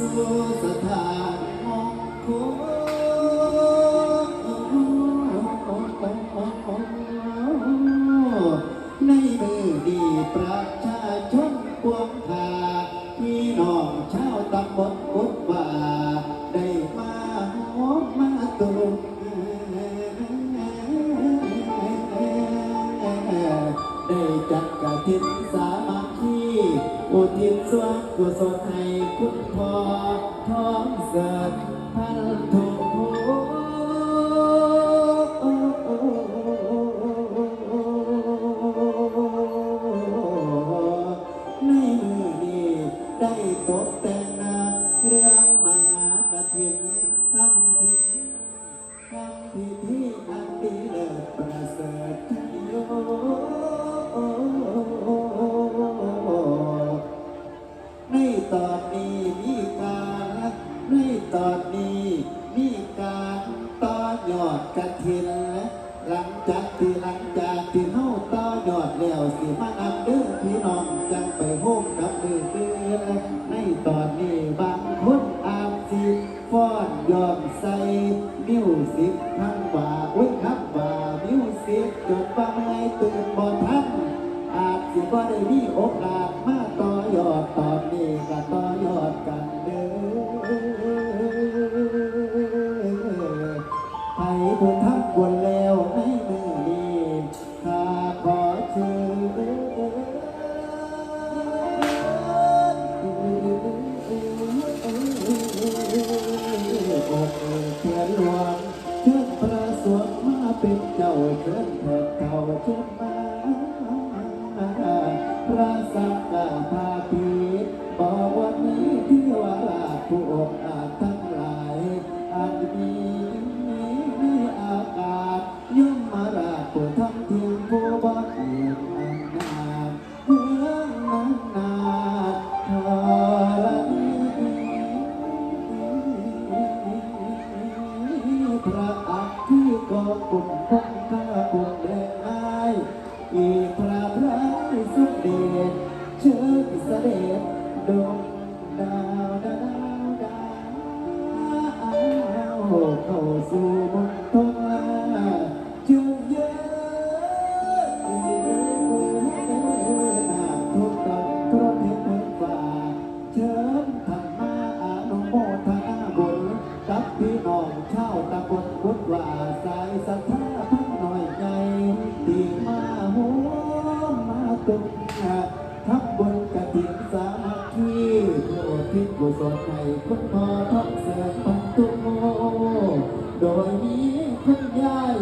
สู่สถานมงคลในมือดีประชาชนปวงทาพี่น้อง อุทิศส่วนกุศลให้คุณพ่อท้องเสิร์ชพันธุในมือนี้ได้ตกแต่งงาเครื่องมหากฐินทำพิธีทำพิ กระถินหลังจากที่หลังจากที่เฮาต่อยอดแล้วสิมานำเด้อพี่น้องจังไปโฮมกับมือเดือในตอนนี้บางคนอาจสิฟ้อนยอมใส่มิวสิกทั้งว่าอุ้ยครับว่ามิวสิกจนว่าเมื่อยตื่นบ่ทันอาจสิบ่ได้มีโอกาสมา ถิดเก่าเชิญมาพระสักกาพาปีบอกวันนี้ที่ว่าผู้อกอาจทั้งหลายอาจมีในอากาศย่อมมาราผู้ทำเทียงผู้บ่เกียรติอันนาเมืองนั้นนาถธรณีพระอักที่ก็ปุ่มพง สักท่าพักหน่อยไงตีมาหัวมาตุกทับบุญกฐินสามัคคีเพื่ออุทิศกุศลให้คุณพ่อทับเสริมพันตุโมโดยมีคุณยาย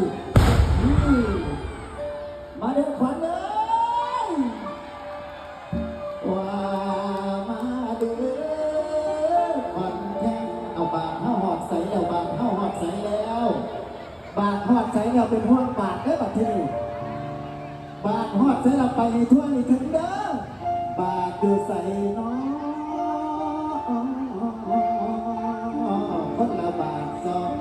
มาเดินขวัญเลย เป็นห้องบาทได้อบัดที่นี่บาทหอดใสเราไปในทั่วในถึงเด้อบาทอยู่ใส่น้องคนละบาทสอง